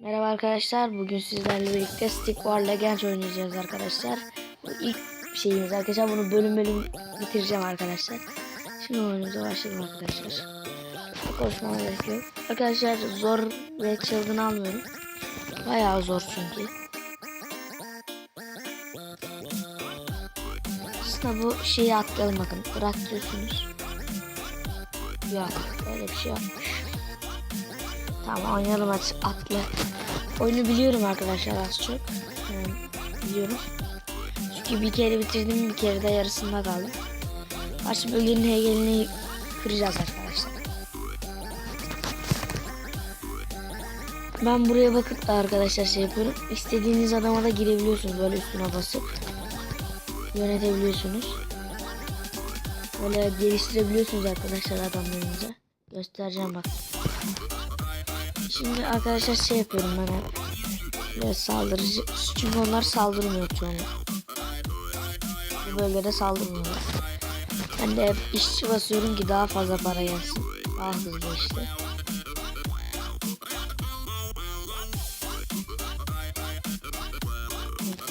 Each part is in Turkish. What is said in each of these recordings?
Merhaba arkadaşlar. Bugün sizlerle birlikte Stick War Legends oynayacağız arkadaşlar. Bu ilk şeyimiz arkadaşlar. Bunu bölüm bölüm bitireceğim arkadaşlar. Şimdi oyunumuza başlayalım arkadaşlar. Konuşmama gerek yok. Arkadaşlar zor ve çılgın almıyorum. Bayağı zor çünkü. Aslında bu şeyi atlayalım bakın. Bırak diyorsunuz. Yok öyle bir şey yokmuş. Tamam oynayalım aç atla. Oyunu biliyorum arkadaşlar az çok. Yani biliyorum. Çünkü bir kere bitirdim bir kere de yarısında kaldım. Karşı bölgenin hegelini kıracağız arkadaşlar. Ben buraya bakıp da arkadaşlar şey yapıyorum. İstediğiniz adama da girebiliyorsunuz böyle üstüne basıp. Yönetebiliyorsunuz. Böyle geliştirebiliyorsunuz arkadaşlar adamlarınızı. Göstereceğim bak. Şimdi arkadaşlar şey yapıyorum ben. Böyle saldırıcı. Çünkü onlar saldırmıyor çoğunlukla. Bu bölgede saldırmıyorlar. Ben de hep işçi basıyorum ki daha fazla para gelsin. Daha hızlı işte.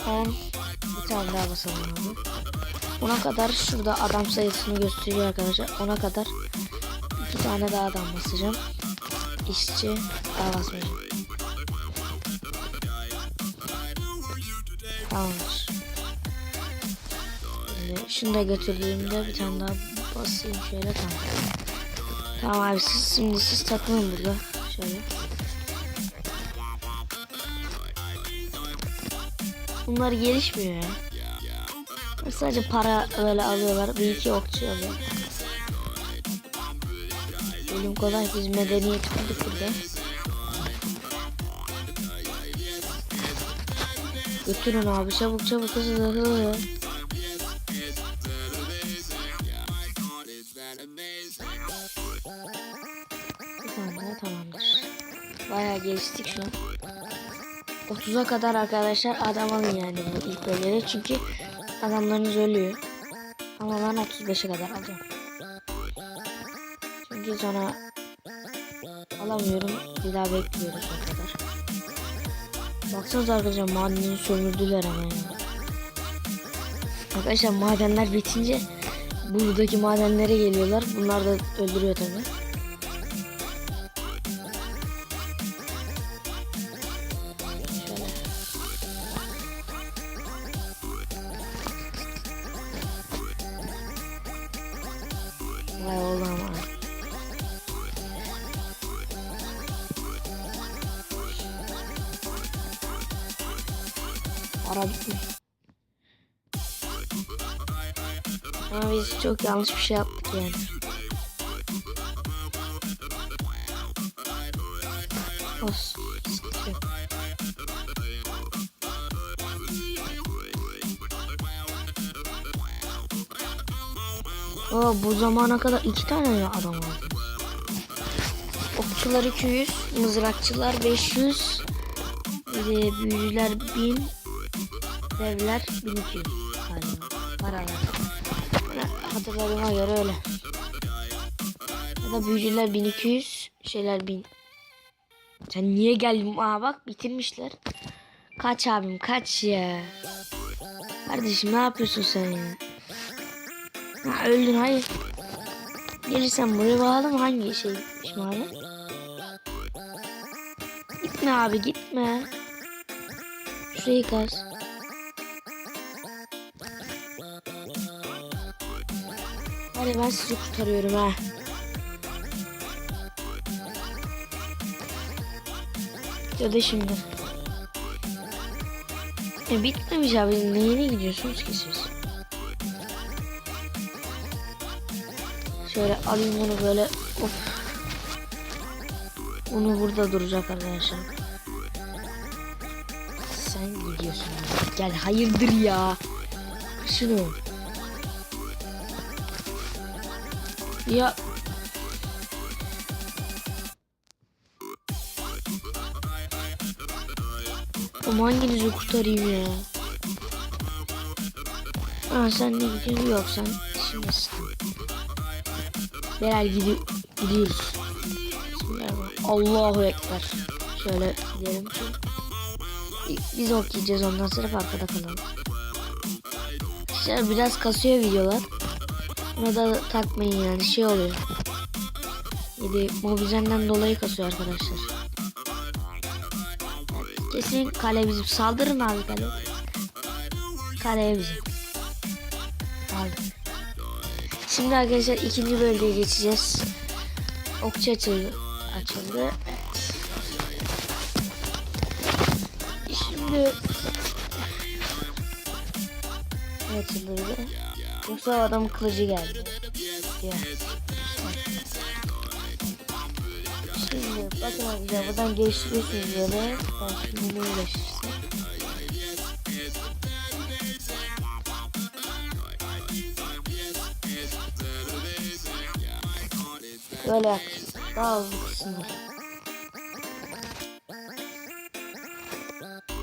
Ben bir tane daha basalım abi. Ona kadar şurada adam sayısını gösteriyor arkadaşlar. Ona kadar iki tane daha adam basacağım. İşçi basmayacağım. Tamamdır. Şimdi şunu da götürdüğümde bir tane daha basayım şöyle tamam. Tamam abi siz şimdi siz takılın burada. Şöyle. Bunlar gelişmiyor ya. Sadece para öyle alıyorlar. Bir iki okçu alıyor. Bölüm kolay. Biz medeniyet kurduk burada. Götürün abi çabuk çabuk hızlı hızlı. Daha tamamdır. Bayağı geliştik şu an. 30'a kadar arkadaşlar adam alın yani bu ilk bölgede çünkü adamlarınız ölüyor. Ama ben 35'e kadar alacağım. Çünkü sonra alamıyorum. Bir daha bekliyoruz o kadar. Baksanıza arkadaşlar madeni sömürdüler ama yani. Arkadaşlar madenler bitince buradaki madenlere geliyorlar. Bunlar da öldürüyor tabi. Vay oldu Para. Ama biz çok yanlış bir şey yaptık yani. Olsun. sıkıntı bu zamana kadar iki tane adam aldı? Okçular 200, mızrakçılar 500, bir de büyücüler 1000, devler 1200 galiba. Paralar. Hatırladığıma göre öyle. Ya da büyücüler 1200, şeyler 1000. Sen niye geldin? Aa bak bitirmişler. Kaç abim kaç ya. Kardeşim ne yapıyorsun sen ya? Ha, öldün hayır. Gelirsen buraya bakalım hangi şey mahalle. Gitme abi gitme. Şurayı kaz. Hadi ben sizi kurtarıyorum ha. Da şimdi. E bitmemiş abi. Neyine gidiyorsunuz ki siz? Şöyle alayım bunu böyle. Of. Bunu burada duracak arkadaşlar. Sen gidiyorsun. Gel hayırdır ya. Şunu. Ya. Ama hanginizi kurtarayım ya? Ha sen ne gidiyorsun? Yok sen Beyler gidi gidiyoruz. Allahu Ekber. Şöyle gidelim. Biz okuyacağız ondan sonra arkada kalalım. İşte biraz kasıyor videolar. Buna da takmayın yani şey oluyor. Yedi Mobizen'den dolayı kasıyor arkadaşlar. Kesin kale bizim. Saldırın abi kale. Kaleye bizim. Aldık. Şimdi arkadaşlar ikinci bölgeye geçeceğiz. Okçu açıldı. Açıldı. Şimdi açıldı? Yoksa adamın kılıcı geldi. Şimdi bakın arkadaşlar buradan geliştiriyorsunuz böyle. Ben şimdi ne geliştirsem. Böyle yap. Daha hızlı kısımlar.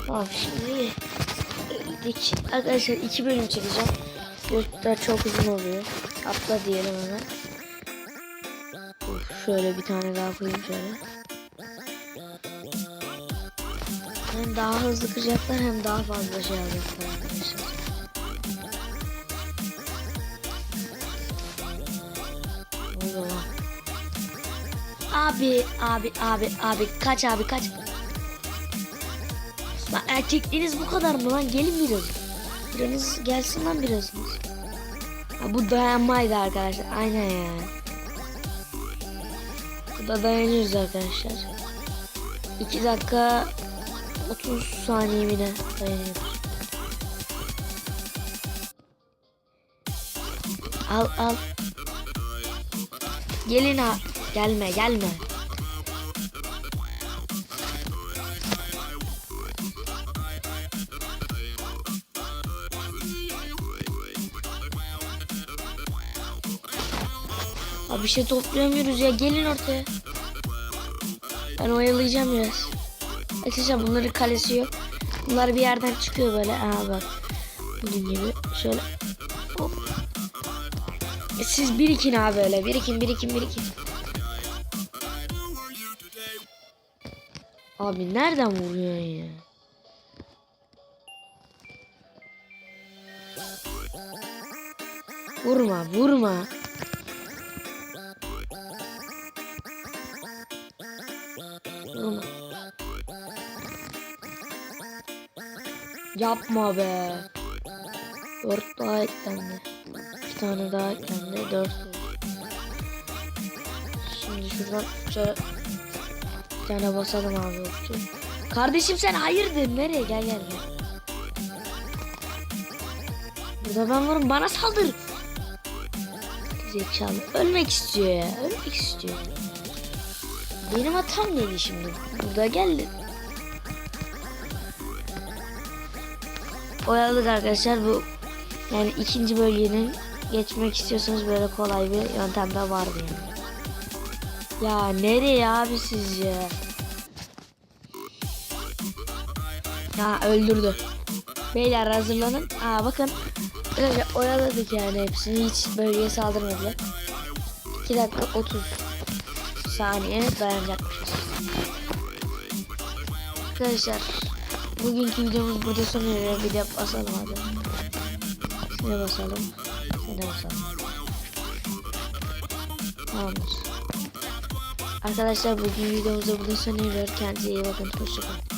Tamam şimdi. Arkadaşlar iki bölüm çekeceğim. Gökler çok uzun oluyor. Atla diyelim hemen. Şöyle bir tane daha koyayım şöyle. Hem daha hızlı kıracaklar hem daha fazla şey alacaklar arkadaşlar. Abi, abi, abi, abi kaç abi kaç. Lan erkekliğiniz bu kadar mı lan? Gelin biraz. Biriniz gelsin lan birazınız. Ha, bu dayanmaydı arkadaşlar. Aynen ya. Bu da dayanıyoruz arkadaşlar. 2 dakika 30 saniye mi ne dayanıyoruz. Al al. Gelin ha. Gelme gelme. Abi bir şey toplayamıyoruz ya. Gelin ortaya. Ben oyalayacağım biraz. Arkadaşlar bunların kalesi yok. Bunlar bir yerden çıkıyor böyle. Aa bak. Bunun gibi. Şöyle. Hop. E siz birikin abi öyle. Birikin birikin birikin. Abi nereden vuruyorsun ya? Vurma. Vurma. Yapma be. Dört daha eklendi. Bir tane daha eklendi. Dört. Şimdi şuradan şöyle bir tane basalım abi okçu. Kardeşim sen hayırdır? Nereye? Gel gel gel. Burada ben varım. Bana saldır. Zekalı. Ölmek istiyor ya. Ölmek istiyor. Benim hatam neydi şimdi? Burada geldi. Oyaladık arkadaşlar bu yani ikinci bölgenin geçmek istiyorsanız böyle kolay bir yöntem de var yani. Ya nereye abi sizce? Ya öldürdü. Beyler hazırlanın. Aa bakın. Böyle oyaladık yani hepsini. Hiç bölgeye saldırmadılar. 2 dakika 30 saniye dayanacakmışız. Arkadaşlar bugünkü videomuz burada sona eriyor. Bir de basalım hadi. Şuna basalım. Şuna basalım. Tamamdır. Arkadaşlar bugün videomuzda burada sona eriyor. Kendinize iyi bakın. Hoşçakalın.